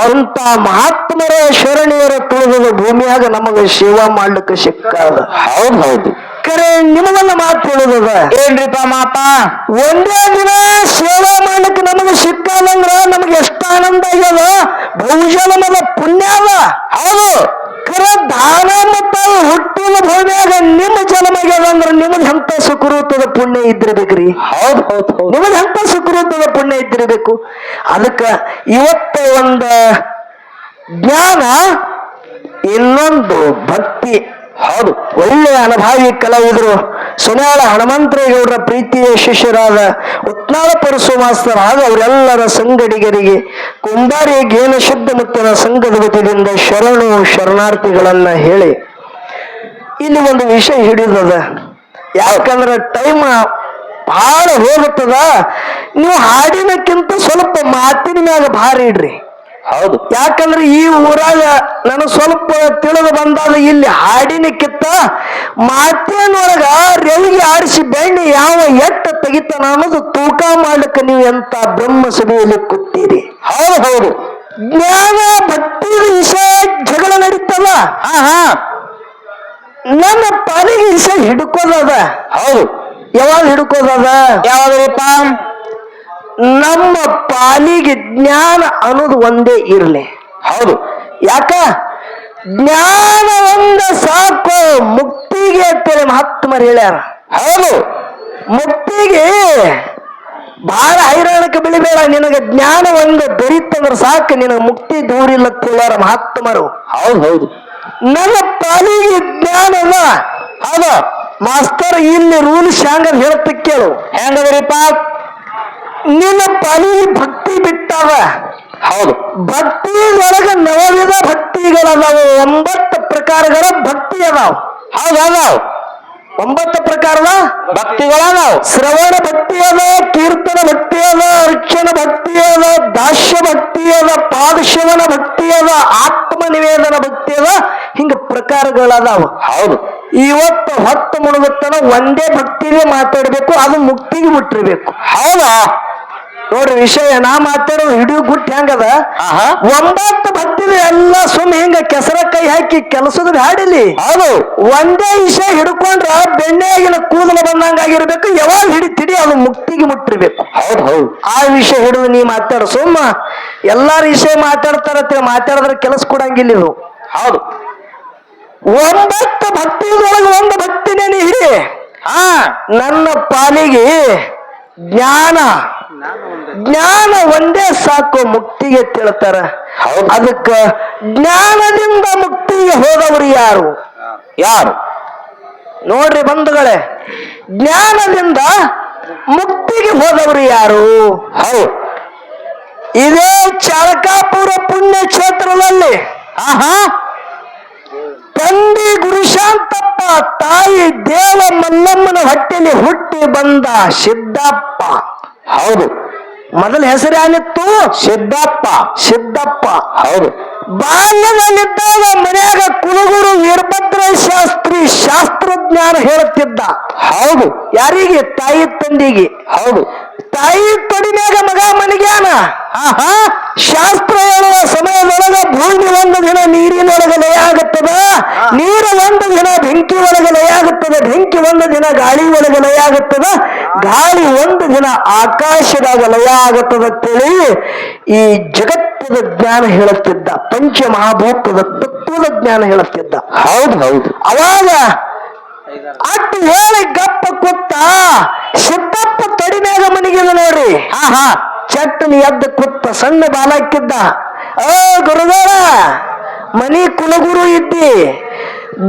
ಅಂತ ಮಹಾತ್ಮರ ಶರಣೀಯರ ತುಳಿದ ಭೂಮಿಯಾಗ ನಮಗೆ ಸೇವಾ ಮಾಡ್ಲಿಕ್ಕೆ ಸಿಕ್ಕದ. ಹೌದು ಹೌದು. ಕರೆ ನಿಮಗನ್ನ ಮಾತು ತಿಳಿದದ ಏನ್ರಿಪ್ಪ ಮಾಪ? ಒಂದೇ ದಿನ ಸೇವಾ ಮಾಡಕ್ಕೆ ನಮಗೆ ಸಿಕ್ಕದಂದ್ರ ನಮಗೆ ಎಷ್ಟು ಆನಂದ ಆಗ್ಯದ? ಬಹುಜನ್ಮದ ಪುಣ್ಯ ಅದ. ಹೌದು. ಕರೆ ದಾನ ಮತ್ತ ಹುಟ್ಟಿನ ಭೂಮಿಯಾಗ ನಿಮ್ಮ ಜನ್ಮ ಆಗ್ಯದ ಅಂದ್ರೆ ನಿಮಗೆ ಹಂತ ಸುಕೃತದ ಪುಣ್ಯ ಇದ್ದಿರ್ಬೇಕ್ರಿ? ಹೌದು ಹೌದು ಹೌದು. ನಿಮಗೆ ಹಂತ ಸುಕೃತದ ಪುಣ್ಯ ಇದ್ದಿರ್ಬೇಕು? ಅದಕ್ಕ ಇವತ್ತ ಒಂದು ಜ್ಞಾನ ಇನ್ನೊಂದು ಭಕ್ತಿ. ಹೌದು, ಒಳ್ಳೆಯ ಅನುಭಾವಿ ಕಲಾವಿದರು ಸುನಾಳ ಹನುಮಂತರೇಗೌಡರ ಪ್ರೀತಿಯ ಶಿಷ್ಯರಾದ ಉತ್ನಾಳ ಪರಸು ಮಾಸ್ತರ್ ಹಾಗೂ ಅವರೆಲ್ಲರ ಸಂಗಡಿಗರಿಗೆ ಕುಂಬಾರಿ ಗೇನ ಶುದ್ಧ ಮುತ್ತನ ಸಂಘದ ವತಿಯಿಂದ ಶರಣು ಶರಣಾರ್ಥಿಗಳನ್ನ ಹೇಳಿ. ಇಲ್ಲಿ ಒಂದು ವಿಷಯ ಹಿಡಿದದ. ಯಾಕಂದ್ರೆ ಟೈಮ್ ಬಹಳ ಹೋಗುತ್ತದ? ನೀವು ಹಾಡಿನಕ್ಕಿಂತ ಸ್ವಲ್ಪ ಮಾತಿನ ಮ್ಯಾಗ ಭಾರಿ ಇಡ್ರಿ. ಹೌದು. ಯಾಕಂದ್ರೆ ಈ ಊರಾಗ ನನಗೆ ಸ್ವಲ್ಪ ತಿಳಿದು ಬಂದಾದ ಇಲ್ಲಿ ಹಾಡಿನಕ್ಕಿತ್ತ ಮಾತೇನೊಳಗ ರೆವಿಗೆ ಆಡಿಸಿ ಬೆಣ್ಣೆ ಯಾವ ಎಟ್ಟ ತೆಗಿತಾನ ಅನ್ನೋದು ತೂಕ ಮಾಡಕ ನೀವು ಎಂತ ಬ್ರಹ್ಮ ಸಭೆಯಲ್ಲಿ ಕೂತೀರಿ. ಹೌದು ಹೌದು. ಜ್ಞಾನ ಭಕ್ತಿ ವಿಷಯ ಜಗಳ ನಡೀತಲ್ಲ? ಹಾ ಹಾ ನನ್ನ ಪಾಲಿಗೆ ವಿಷಯ ಹಿಡ್ಕೋದದ? ಹೌದು. ಯಾವಾಗ ಹಿಡ್ಕೋದದ? ಯಾವಾಗ್ರಿಪ್ಪ ನಮ್ಮ ಪಾಲಿಗೆ ಜ್ಞಾನ ಅನ್ನೋದು ಒಂದೇ ಇರಲಿ. ಹೌದು. ಯಾಕ? ಜ್ಞಾನ ಒಂದ ಸಾಕು. ಮುಕ್ತಿಗೆ ಅಂತೇಳಿ ಮಹಾತ್ಮರು ಹೇಳ್ಯಾರ. ಹೌದು. ಮುಕ್ತಿಗೆ ಬಹಳ ಹೈರಾಣಕ್ಕೆ ಬೆಳಿಬೇಡ. ನಿನಗೆ ಜ್ಞಾನ ಒಂದು ದೊರೀತಂದ್ರೆ ಸಾಕು. ನಿನಗೆ ಮುಕ್ತಿ ದೂರಿಲ್ಲ ಅಂತ ಹೇಳ್ಯಾರ ಮಹಾತ್ಮರು. ಹೌದು ಹೌದು. ನನ್ನ ಪಾಲಿಗೆ ಜ್ಞಾನ ಹೌದು. ಮಾಸ್ತರ್ ಇಲ್ಲಿ ರೂಲ್ಸ್ ಶಾಂಗ್ ಹೇಳ್ತ ಕೇಳು. ಹೆಂಗದ್ರಿಪ್ಪ ನಿನ್ನ ಪಾಲಿಗೆ ಭಕ್ತಿ ಬಿಟ್ಟವ. ಹೌದು. ಭಕ್ತಿ ಒಳಗ ನವವಿಧ ಭಕ್ತಿಗಳದಾವು ಒಂಬತ್ತು ಪ್ರಕಾರಗಳ ಭಕ್ತಿ ಅದಾವ. ಹೌದು ಒಂಬತ್ತು ಪ್ರಕಾರದ ಭಕ್ತಿಗಳದಾವ. ಶ್ರವಣ ಭಕ್ತಿ ಅದ ಕೀರ್ತನ ಭಕ್ತಿ ಅದ ಅರ್ಚನ ಭಕ್ತಿ ಅದ ದಾಸ್ಯ ಭಕ್ತಿ ಅದ ಪಾದಶವನ ಭಕ್ತಿ ಅದ ಆತ್ಮ ನಿವೇದನ ಭಕ್ತಿ ಅದ ಹಿಂಗ ಪ್ರಕಾರಗಳದಾವ. ಹೌದು. ಇವತ್ತು ಹೊತ್ತು ಮುಳುಗುತ್ತನ ಒಂದೇ ಭಕ್ತಿಗೆ ಮಾತಾಡ್ಬೇಕು ಅದು ಮುಕ್ತಿಗೆ ಮುಟ್ಟಿರ್ಬೇಕು ಹೌದಾ? ನೋಡ್ರಿ ವಿಷಯ ನಾ ಮಾತಾಡೋ ಹಿಡಿಯೋ ಗುಟ್ಟು ಹೆಂಗದ? ಆಹಾ. ಒಂಬತ್ತು ಭಕ್ತಿದ ಎಲ್ಲ ಸುಮ್ ಹಿಂಗ ಕೆಸರ ಕೈ ಹಾಕಿ ಕೆಲಸದ ಹಾಡಿಲಿ ಹೌದು. ಒಂದೇ ವಿಷಯ ಹಿಡ್ಕೊಂಡ್ರ ಬೆಣ್ಣೆಯಾಗಿನ ಕೂದಲು ಬಂದಂಗಾಗಿರ್ಬೇಕು ಯಾವಾಗ ಹಿಡಿತಿಡಿ ಅದು ಮುಕ್ತಿಗೆ ಮುಟ್ಟಿರ್ಬೇಕು. ಹೌದು ಹೌದು. ಆ ವಿಷಯ ಹಿಡಿದು ನೀ ಮಾತಾಡ ಸುಮ್ಮ ಎಲ್ಲಾರ ವಿಷಯ ಮಾತಾಡ್ತಾರತ್ತೆ ಮಾತಾಡಿದ್ರೆ ಕೆಲಸ ಕೊಡಂಗಿಲ್ಲ ಇದು. ಹೌದು. ಒಂಬತ್ತು ಭಕ್ತಿದೊಳಗೆ ಒಂದು ಭಕ್ತಿನೇ ನೀ ಹಿಡಿ. ಆ ನನ್ನ ಪಾಲಿಗೆ ಜ್ಞಾನ. ಜ್ಞಾನ ಒಂದೇ. ಸಾಕು ಮುಕ್ತಿಗೆ ತಿಳ್ತಾರ ಅದಕ್ಕ ಜ್ಞಾನದಿಂದ ಮುಕ್ತಿಗೆ ಹೋದವರು ಯಾರು? ಯಾರು? ನೋಡ್ರಿ ಬಂಧುಗಳೇ ಜ್ಞಾನದಿಂದ ಮುಕ್ತಿಗೆ ಹೋದವರು ಯಾರು? ಹೌದು. ಇದೇ ಚಾಲಕಾಪುರ ಪುಣ್ಯ ಕ್ಷೇತ್ರದಲ್ಲಿ. ಆಹಾ. ತಂದೆ ಗುರುಶಾಂತಪ್ಪ ತಾಯಿ ದೇವ ಮಲ್ಲಮ್ಮನ ಹೊಟ್ಟೆಯಲ್ಲಿ ಹುಟ್ಟಿ ಬಂದ ಸಿದ್ದಪ್ಪ. ಹೌದು. ಮೊದಲ ಹೆಸರು ಏನಿತ್ತು ಸಿದ್ದಪ್ಪ. ಸಿದ್ದಪ್ಪ. ಹೌದು. ಬಾಲ್ಯದಲ್ಲಿದ್ದಾಗ ಮನೆಯಾಗ ಕುಲಗುರು ವೀರಭದ್ರ ಶಾಸ್ತ್ರಿ ಶಾಸ್ತ್ರಜ್ಞಾನ ಹೇಳುತ್ತಿದ್ದ. ಹೌದು. ಯಾರಿಗೆ? ತಾಯಿ ತಂದೆಗೆ. ಹೌದು. ತಾಯಿ ತೊಡಿನಾಗ ಮಗ ಮನಿಗ್ಯಾನ? ಆಹಾ. ಶಾಸ್ತ್ರ ಹೇಳುವ ಸಮಯದೊಳಗ ಭೂಮಿ ಒಂದು ದಿನ ನೀರಿನೊಳಗೆ ಲಯ ಆಗುತ್ತದ ನೀರು ಒಂದು ದಿನ ಬೆಂಕಿ ಒಳಗೆ ಲಯ ಆಗುತ್ತದೆ ಬೆಂಕಿ ಒಂದು ದಿನ ಗಾಳಿ ಒಳಗೆ ಲಯ ಆಗುತ್ತದ ಗಾಳಿ ಒಂದು ದಿನ ಆಕಾಶದಾಗ ಲಯ ಆಗುತ್ತದೆ ಅಂತೇಳಿ ಈ ಜಗತ್ತದ ಜ್ಞಾನ ಹೇಳುತ್ತಿದ್ದ. ಪಂಚ ಮಹಾಭೂತದ ತತ್ವದ ಜ್ಞಾನ ಹೇಳುತ್ತಿದ್ದ. ಹೌದು ಹೌದು. ಅವಾಗ ಅಟ್ಟು ಹೇಳಿ ಗಪ್ಪ ಕುತ್ತ ಸಿದ್ದಪ್ಪ ತಡಿಮ್ಯಾಗ ಮನಿಗಿದ ನೋಡ್ರಿ. ಹಾ ಹಾ ಚಟ್ಟನಿ ಎದ್ದ ಕುತ್ತ, ಸಣ್ಣ ಬಾಲಕ್ಕಿದ್ದ ಓ ಗುರುಗಳ, ಮನಿ ಕುಲಗುರು ಇದ್ದಿ.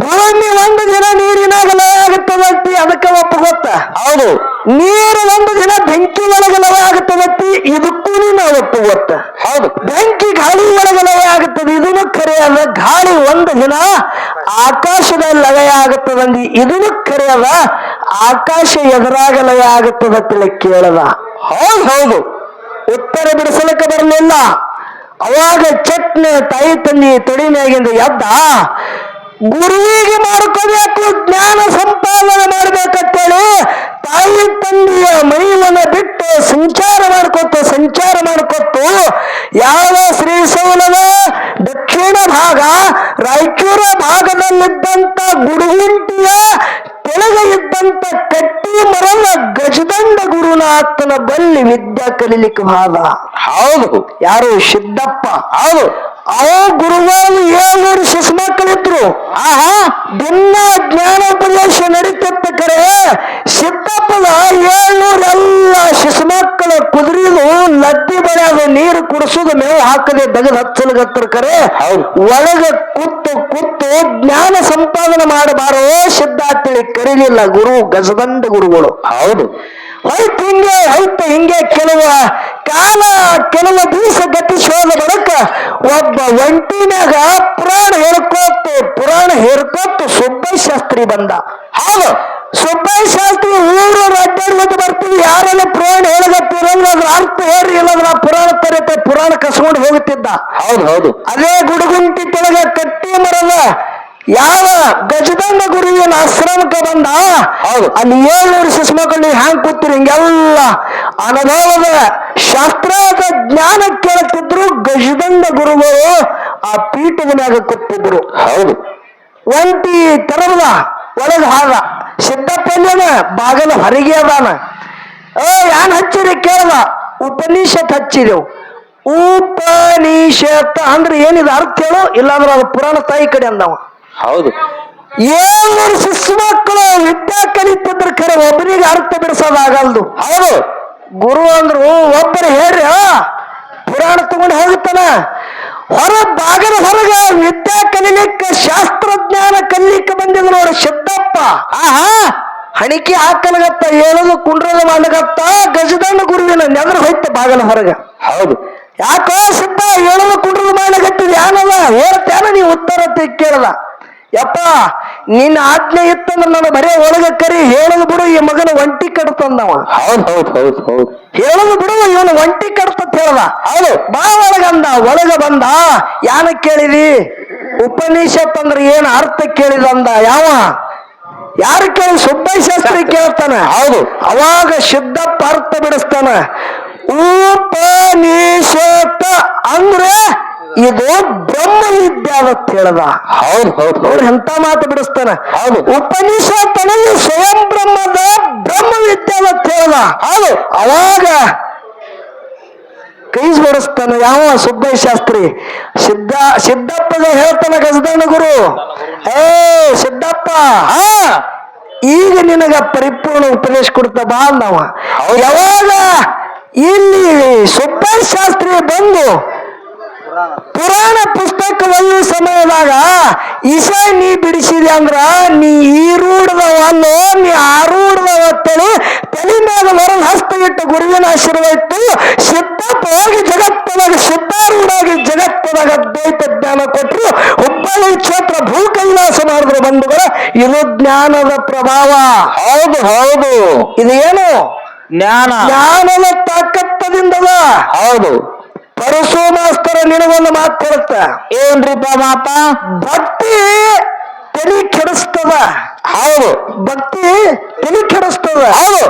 ಭೂಮಿ ಒಂದು ದಿನ ನೀರಿನಾಗ ಲಯ ಆಗುತ್ತದತ್ತಿ ಅದಕ್ಕೆ ಒಪ್ಪಗೊತ್ತ ಹೌದು. ನೀರು ಒಂದು ದಿನ ಬೆಂಕಿ ಒಳಗೆ ಲಯ ಆಗುತ್ತದತ್ತಿ ಇದಕ್ಕೂ ನಾವು ಒಪ್ಪು ಗೊತ್ತ? ಹೌದು. ಬೆಂಕಿ ಗಾಳಿ ಒಳಗೆ ಲಯ ಆಗುತ್ತದೆ ಇದನ್ನು ಕರೆಯದ ಗಾಳಿ ಒಂದು ದಿನ ಆಕಾಶದ ಲಯ ಆಗುತ್ತದಂದಿ ಇದನ್ನು ಕರೆಯದ ಆಕಾಶ ಎದುರಾಗ ಲಯ ತಿಳಿ ಕೇಳದ. ಹೌದು ಹೌದು. ಉತ್ತರ ಬಿಡಿಸಲಿಕ್ಕೆ ಬರಲಿಲ್ಲ. ಅವಾಗ ಚಟ್ನಿ ತಾಯಿ ತಂದಿ ತೊಡಿನಾಗಿಂದ ಎದ್ದ. ಗುರುವಿಗೆ ಮಾಡ್ಕೋಬೇಕು ಜ್ಞಾನ ಸಂಪಾದನೆ ಮಾಡ್ಬೇಕಂತೇಳಿ ತಾಯಿ ತಂದೆಯ ಮನೆಯನ್ನ ಬಿಟ್ಟು ಸಂಚಾರ ಮಾಡ್ಕೊತ ಸಂಚಾರ ಮಾಡ್ಕೊತು ಯಾವ ಶ್ರೀಶೈಲದ ದಕ್ಷಿಣ ಭಾಗ ರಾಯಚೂರ ಭಾಗದಲ್ಲಿದ್ದಂತ ಗುಡುಗುಂಟಿಯ ಕೆಳಗೆ ಇದ್ದಂತ ಕಟ್ಟಿ ಮರನ ಗಜದಂಡ ಗುರುನಾಥನ ಬಲ್ಲಿ ವಿದ್ಯಾ ಕಲಿಲಿಕ್ಕೆ ಭಾಗ ಹೌದು. ಯಾರು? ಸಿದ್ದಪ್ಪ. ಹೌದು. ಅವ ಗುರುಗಳು ಏಳ್ನೂರು ಶಿಶುಮಕ್ಕಳಿದ್ರು ಆಹಾ. ದಿನ ಜ್ಞಾನೋಪದೇಶ ನಡೀತಿರ್ತಕ್ಕರೆ ಕರೆ. ಸಿದ್ದಪ್ಪದ ಏಳ್ನೂರೆಲ್ಲ ಶಿಶುಮಕ್ಕಳ ಕುದುರಿದು ಲತ್ತಿ ಬೆಳೆಯೋದು ನೀರು ಕುಡಿಸೋದು ಮೇವು ಹಾಕದೆ ದಗದ್ ಹಚ್ಚಲಗತ್ತರ ಕರೆ. ಹೌದು. ಒಳಗ ಕುತ್ತು ಕುತ್ತು ಜ್ಞಾನ ಸಂಪಾದನೆ ಮಾಡಬಾರೋ ಸಿದ್ಧಾರ್ಥಳಿ ಕರೀಲಿಲ್ಲ ಗುರು ಗಜದಂಡ ಗುರುಗಳು. ಹೌದು. ಹೊಯ್ತು ಹಿಂಗೆ ಹೊಯ್ತು ಹಿಂಗೆ ಕೆಲವ ಕಾಲ ಕೆಲವು ದಿವಸ ಗತಿಸೋದ ಬಳಿಕ ಒಬ್ಬ ಒಂಟಿನಾಗ ಪುರಾಣ ಹೇಳ್ಕೊತ್ತು ಪುರಾಣ ಹೇಳ್ಕೊತ್ತು ಸುಬ್ಬಯ್ಯ ಶಾಸ್ತ್ರಿ ಬಂದ. ಹೌದು. ಸುಬ್ಬಯ್ಯ ಶಾಸ್ತ್ರಿ ಊರು ಅಡ್ಡಾಡ್ಲಿಕ್ಕೆ ಬರ್ತೀವಿ. ಯಾರೆಲ್ಲ ಪುರಾಣ ಹೇಳಗತ್ತಿರಂಗ ಅದ್ರ ಅರ್ಥ ಹೇಳಿ ಇಲ್ಲದ್ರ ಪುರಾಣ ತರತೆ ಪುರಾಣ ಕಸ್ಕೊಂಡು ಹೋಗುತ್ತಿದ್ದ. ಹೌದು ಹೌದು. ಅದೇ ಗುಡುಗುಂಟಿ ಕೆಳಗೆ ಕಟ್ಟಿ ಮರದ ಯಾವ ಗಜದಂಡ ಗುರುವಿನ ಆಶ್ರಮಕ್ಕೆ ಬಂದ? ಹೌದು. ಅಲ್ಲಿ ಏಳ್ನೂರು ಶಿಶುಮಕ್ಕಳು ಹ್ಯಾಂಗ್ ಕೂತ್ರಿ? ಹಿಂಗೆಲ್ಲ ಅನುಭವದ ಶಾಸ್ತ್ರದ ಜ್ಞಾನ ಕೇಳುತ್ತಿದ್ರು ಗಜದಂಡ ಗುರುಗಳು ಆ ಪೀಠದ ಮ್ಯಾಗ ಕೂತಿದ್ರು. ಹೌದು. ಒಂಟಿ ತೆರದ ಒಳಗ ಹಾದ ಸಿದ್ದಪ್ಪ ಎಲ್ಲಿಯದ ಬಾಗಲ ಹೊರಗೆ ಅದಾನ. ಓ ಯಾನ್ ಹಚ್ಚಿರಿ ಕೇಳ್ದ. ಉಪನಿಷತ್ ಹಚ್ಚಿದೆವು. ಉಪನಿಷತ್ ಅಂದ್ರೆ ಏನಿದೆ ಅರ್ಥ ಹೇಳು? ಇಲ್ಲಾಂದ್ರೆ ಅದು ಪುರಾಣ ತಾಯಿ ಕಡೆ ಅಂದವ. ಹೌದು. ಏಳು ಶಿಶು ಮಕ್ಕಳು ವಿದ್ಯಾ ಕಲಿತಿದ್ರ ಕರೆ ಒಬ್ಬರಿಗೆ ಅರ್ಥ ಬಿಡಿಸೋದಾಗಲ್ದು. ಹೌದು. ಗುರು ಅಂದ್ರು ಒಬ್ಬರು ಹೇಳ್ರಿ ಪುರಾಣ ತಗೊಂಡು ಹೋಗುತ್ತಾನ ಹೊರ ಬಾಗಲ ಹೊರಗ ವಿದ್ಯಾ ಕಲಿಲಿಕ್ಕೆ ಶಾಸ್ತ್ರಜ್ಞಾನ ಕಲಿಲಿಕ್ಕೆ ಬಂದಿದ್ರು ಅವರ ಶಬ್ದಪ್ಪ ಆಹಾ ಹಣಿಕೆ ಹಾಕಲಗತ್ತ ಏಳದು ಕುಂಡ್ರದ ಮಾಡಗತ್ತ ಗಜದಣ್ಣ ಗುರುವಿನ ನೆದ್ರ ಹೋಯ್ತ ಬಾಗಲ ಹೊರಗ. ಹೌದು. ಯಾಕೋ ಸಿದ್ಧ ಏಳದು ಕುಂಡ್ರದ ಮಾಡಗತ್ತಿದ್ ಯಾನಲ್ಲ ಹೇಳ್ತೇನ ನೀ ಉತ್ತರ ಕೇಳಲ್ಲ ಕೇಳದ. ಯಪ್ಪ ನಿನ್ನ ಆಜ್ಞೆ ಇತ್ತಂದ್ರೆ ನಾನು ಬರೇ ಒಳಗ ಕರಿ ಹೇಳದು ಬಿಡು ಈ ಮಗನ ಒಂಟಿ ಕಡ್ತಂದವ. ಹೌದು ಹೌದು ಹೌದು ಹೌದು. ಹೇಳದು ಬಿಡು ಇವನು ಒಂಟಿ ಕಡ್ತ ಹೇಳ್ದ. ಹೌದು. ಬಾ ಒಳಗಂದ ಒಳಗ ಬಂದ. ಯಾನ ಕೇಳಿದಿ? ಉಪನಿಷತ್ ಅಂದ್ರೆ ಏನ್ ಅರ್ಥ ಕೇಳಿದಂದ ಯಾವ? ಯಾರು ಕೇಳಿ ಶಾಸ್ತ್ರಿ ಕೇಳ್ತಾನ. ಹೌದು. ಅವಾಗ ಶುದ್ಧಪ್ಪ ಅರ್ಥ ಬಿಡಿಸ್ತಾನ. ಉಪನಿಷತ್ ಅಂದ್ರೆ ಇದು ಬ್ರಹ್ಮ ವಿದ್ಯೆ ಅಂತ ಹೇಳ್ದ ಹೌದು ಹೌದು. ಅವ್ರು ಹೌದು ಎಂತ ಮಾತು ಬಿಡಿಸ್ತಾನ. ಹೌದು. ಉಪನಿಷತ್ತನಲ್ಲಿ ಸ್ವಯಂ ಬ್ರಹ್ಮದ ಬ್ರಹ್ಮ ವಿದ್ಯೆ ಅಂತ ಹೇಳ್ದ ಹೌದು. ಅವಾಗ ಕೈ ಜೋಡಿಸ್ತಾನ ಯಾವ ಸುಬ್ಬಯ್ಯ ಶಾಸ್ತ್ರಿ. ಸಿದ್ಧ ಸಿದ್ದಪ್ಪಗ ಹೇಳ್ತಾನ ಗಜದಾನ ಗುರು. ಏ ಸಿದ್ದಪ್ಪ. ಹಾ. ಈಗ ನಿನಗ ಪರಿಪೂರ್ಣ ಉಪದೇಶ ಕೊಡ್ತ ಬಾ ಅಂದವ. ಯಾವಾಗ ಇಲ್ಲಿ ಸುಬ್ಬಯ್ಯ ಶಾಸ್ತ್ರಿ ಬಂದು ಪುರಾಣ ಪುಸ್ತಕ ಸಮಯದಾಗ ಇಸ ನೀ ಬಿಡಿಸಿದೆ ಅಂದ್ರ ನೀ ಈರೂಢದವಲ್ಲೋ ನೀ ಆ ಅಂತೇಳಿ ತಲೆ ಮೇಲೆ ಹೊರಗೆ ಹಸ್ತ ಇಟ್ಟು ಗುರುವಿನ ಆಶೀರ್ವಾಯಿತು ಇತ್ತು ಜಗತ್ತದಾಗ ಜಗತ್ತದಾಗ ಸಿದ್ಧಾರೂಢಾಗಿ ಜಗತ್ತೊಳಗ ಅದ್ವೈತ ಜ್ಞಾನ ಕೊಟ್ಟರು ಹುಬ್ಬಳ್ಳಿ ಕ್ಷೇತ್ರ ಭೂ ಕೈಲಾಸ ಮಾಡಿದ್ರು ಬಂಧುಗಳ ಇದು ಜ್ಞಾನದ ಪ್ರಭಾವ. ಹೌದು ಹೌದು. ಇದು ಏನು? ಜ್ಞಾನ. ಜ್ಞಾನದ ತಾಕತ್ತದಿಂದದ. ಹೌದು. ಪರಶು ಮಾಸ್ತರ ನಿನಗೊಂದು ಮಾತು ಹೇಳುತ್ತ ಏನ್ರಿಪ್ಪ ಮಾತ? ಭಕ್ತಿ ತಲೆ ಕೆಡಿಸ್ತದ. ಹೌದು. ಭಕ್ತಿ ತಲೆ ಕೆಡಿಸ್ತದ. ಹೌದು.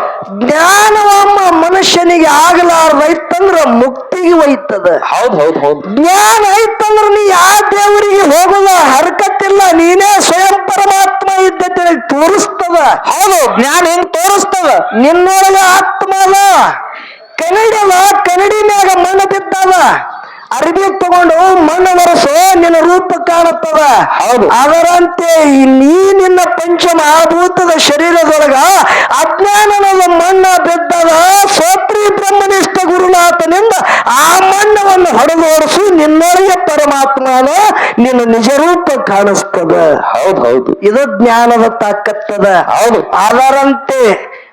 ಜ್ಞಾನವಮ್ಮ ಮನುಷ್ಯನಿಗೆ ಆಗಲಾರ್ದೈತಂದ್ರ ಮುಕ್ತಿಗೆ ಒಯ್ತದ. ಹೌದು ಹೌದು ಹೌದು. ಜ್ಞಾನ ಐತಂದ್ರ ನೀ ಯಾವ ದೇವರಿಗೆ ಹೋಗುವ ಹರಕತ್ತಿಲ್ಲ ನೀನೇ ಸ್ವಯಂ ಪರಮಾತ್ಮ ಇದ್ದ ತೋರಿಸ್ತದ. ಹೌದು ಜ್ಞಾನ ಹೆಂಗ್ ತೋರಿಸ್ತದ? ನಿನ್ನೊಳಗ ಆತ್ಮ ಕನ್ನಡಿನ ಕನ್ನಡಿ ಮ್ಯಾಗ ಮಣ್ಣು ಬಿದ್ದಾವ ಅರಬಿ ತಗೊಂಡು ಮಣ್ಣು ಒರೆಸು ನಿನ್ನ ರೂಪ ಕಾಣುತ್ತದ. ಹೌದು. ಅದರಂತೆ ನೀ ನಿನ್ನ ಪಂಚಮ ಆಭೂತದ ಶರೀರದೊಳಗ ಅಜ್ಞಾನನದ ಮಣ್ಣ ಬಿದ್ದದ ಸ್ವತ್ರಿ ಬ್ರಹ್ಮನಿಷ್ಠ ಗುರುನಾಥನಿಂದ ಆ ಮಣ್ಣವನ್ನು ಹೊಡೆದೋಡಿಸಿ ನಿನ್ನೊಳಗೆ ಪರಮಾತ್ಮನ ನಿನ್ನ ನಿಜ ರೂಪ ಕಾಣಿಸ್ತದ. ಹೌದು ಹೌದು. ಇದು ಜ್ಞಾನದ ತಾಕತ್ತದ. ಹೌದು. ಅದರಂತೆ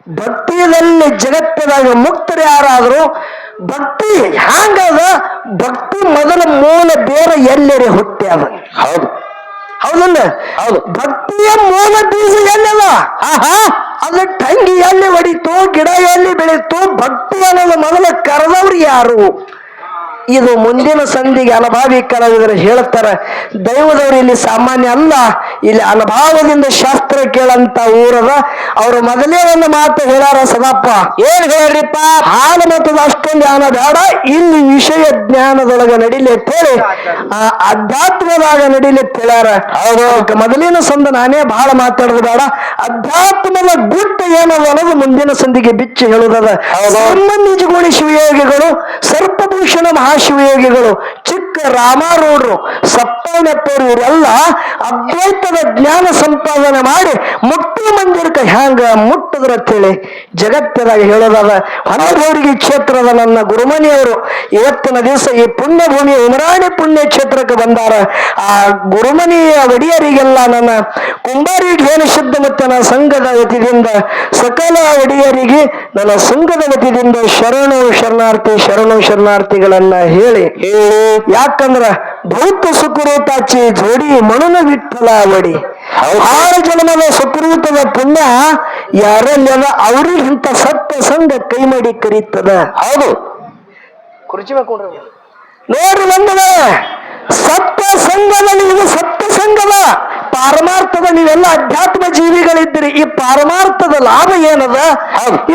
ಭಕ್ತಿಯಲ್ಲಿ ಜಗತ್ತಿನಾಗ ಮುಕ್ತರು ಯಾರಾದ್ರು ಭಕ್ತಿ ಹ್ಯಾಂಗದ? ಭಕ್ತಿ ಮೊದಲ ಮೂಲ ಬೇರೆ ಎಲ್ಲೆರೆ ಅದ. ಹೌದು. ಹೌದಲ್ಲ? ಹೌದು. ಭಕ್ತಿಯ ಮೂಲ ಬೀಜ ಎಲ್ಲದ? ಆಹಾ! ಅದ ಟಂಗಿ ಎಲ್ಲಿ ಹೊಡಿತು ಗಿಡ ಎಲ್ಲಿ ಬೆಳೀತು ಭಕ್ತಿ ಅನ್ನೋದು ಮೊದಲ ಕರೆದವ್ರು ಯಾರು? ಇದು ಮುಂದಿನ ಸಂಧಿಗೆ ಅನುಭಾವಿ ಕಲಾವಿದರು ಹೇಳ್ತಾರೆ ದೈವದವರು ಇಲ್ಲಿ ಸಾಮಾನ್ಯ ಅಲ್ಲ ಇಲ್ಲಿ ಅನುಭಾವದಿಂದ ಶಾಸ್ತ್ರ ಕೇಳಂತ ಊರದ ಅವರು ಮೊದಲೇ ಒಂದು ಮಾತು ಹೇಳಾರ ಸದಪ್ಪ. ಏನ್ ಹೇಳ್ರಿಪ್ಪ? ಹಾಲು ಮತದ ಅಷ್ಟೊಂದು ಜ್ಞಾನ ಬೇಡ ಇಲ್ಲಿ ವಿಷಯ ಜ್ಞಾನದೊಳಗ ನಡಿಲಿ ಅಂತೇಳಿ ಆ ಅಧ್ಯಾತ್ಮದಾಗ ನಡಿಲಿ ಅಂತ ಹೇಳ್ಯಾರ. ಹೌದು. ಅದಕ್ಕೆ ಮೊದಲಿನ ಸಂದ ನಾನೇ ಬಹಳ ಮಾತಾಡೋದು ಬೇಡ ಅಧ್ಯಾತ್ಮದ ಗುಟ್ಟ ಏನದ ಅನ್ನೋದು ಮುಂದಿನ ಸಂಧಿಗೆ ಬಿಚ್ಚಿ ಹೇಳುದದ. ನಿಜಗುಣಿ ಶಿವಯೋಗಿಗಳು ಸರ್ಪಭೂಷಣ ಮಹಾಶಿವಯೋಗಿಗಳು ಚಿಕ್ಕ ರಾಮಾರೂಢರು ಸಪ್ತನಪ್ಪರು ಇವರೆಲ್ಲ ಅದ್ವೈತದ ಜ್ಞಾನ ಸಂಪಾದನೆ ಮಾಡಿ ಮುಕ್ತಿ ಮಂದಿರಕ್ಕೆ ಹ್ಯಾಂಗ ಮುಟ್ಟದ್ರ ಅಂತೇಳಿ ಜಗತ್ತದಾಗ ಹೇಳೋದಾದ ಹೊನಗೌರಿಗೆ ಕ್ಷೇತ್ರದ ನನ್ನ ಗುರುಮನಿಯವರು ಇವತ್ತಿನ ದಿವಸ ಈ ಪುಣ್ಯ ಭೂಮಿ ಉಮರಾಣಿ ಪುಣ್ಯ ಕ್ಷೇತ್ರಕ್ಕೆ ಬಂದಾರ. ಆ ಗುರುಮನಿಯ ಒಡಿಯರಿಗೆಲ್ಲ ನನ್ನ ಕುಂಬಾರಿ ಘೇನ ಶುದ್ಧ ಮತ್ತು ನನ್ನ ಸಂಘದ ವತಿಯಿಂದ ಸಕಲ ಒಡಿಯರಿಗೆ ನನ್ನ ಸಂಘದ ವತಿಯಿಂದ ಶರಣು ಶರಣಾರ್ಥಿ ಶರಣು ಶರಣಾರ್ಥಿಗಳನ್ನ ಹೇಳಿ. ಯಾಕಂದ್ರ ಭೌತ ಸುಕೃತಾಚಿ ಜೋಡಿ ಮಣನ ವಿಠಲ ಒಡಿ ಆರು ಜನ್ಮದ ಸುಕೃತದ ಪುಣ್ಯ ಯಾರಲ್ಲದ ಅವ್ರಿಗೆ ಇಂಥ ಸತ್ಯ ಸಂಘ ಕೈ ಮಾಡಿ ಕರೀತದ. ಹೌದು. ಕುರ್ಚಿ ನೋಡ್ರಿ ಬಂದದ ಸತ್ಯ ಸಂಘದಲ್ಲಿ ಇದು ಸತ್ಯ ಸಂಘದ ಪಾರಮಾರ್ಥದ ನೀವೆಲ್ಲ ಅಧ್ಯಾತ್ಮ ಜೀವಿಗಳಿದ್ದೀರಿ. ಈ ಪಾರಮಾರ್ಥದ ಲಾಭ ಏನದ?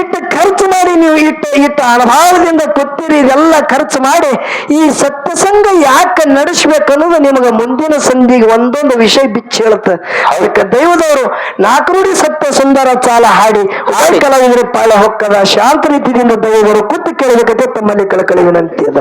ಇಟ್ಟು ಖರ್ಚು ಮಾಡಿ ನೀವು ಇಟ್ಟು ಇಟ್ಟ ಅನುಭವದಿಂದ ಕೊತ್ತೀರಿ ಇದೆಲ್ಲ ಖರ್ಚು ಮಾಡಿ ಈ ಸತ್ಯಸಂಗ ಯಾಕೆ ನಡೆಸ್ಬೇಕು ಅನ್ನೋದು ನಿಮಗೆ ಮುಂದಿನ ಸಂಧಿಗೆ ಒಂದೊಂದು ವಿಷಯ ಬಿಚ್ಚಿ ಹೇಳುತ್ತೆ. ಅದಕ್ಕೆ ದೈವದವರು ನಾಲ್ಕುಡಿ ಸತ್ಯ ಸುಂದರ ಚಾಲ ಹಾಡಿ ಹಾಡಿ. ಕಲಾವಿದರು ಪಾಳ ಹೊಕ್ಕದ ಶಾಂತ ರೀತಿಯಿಂದ ದೈವವರು ಕೂತು ಕೇಳಬೇಕಂತೆ ತಮ್ಮಲ್ಲಿ ಕಳಕಳಿ ವಿನಂತಿ ಅದ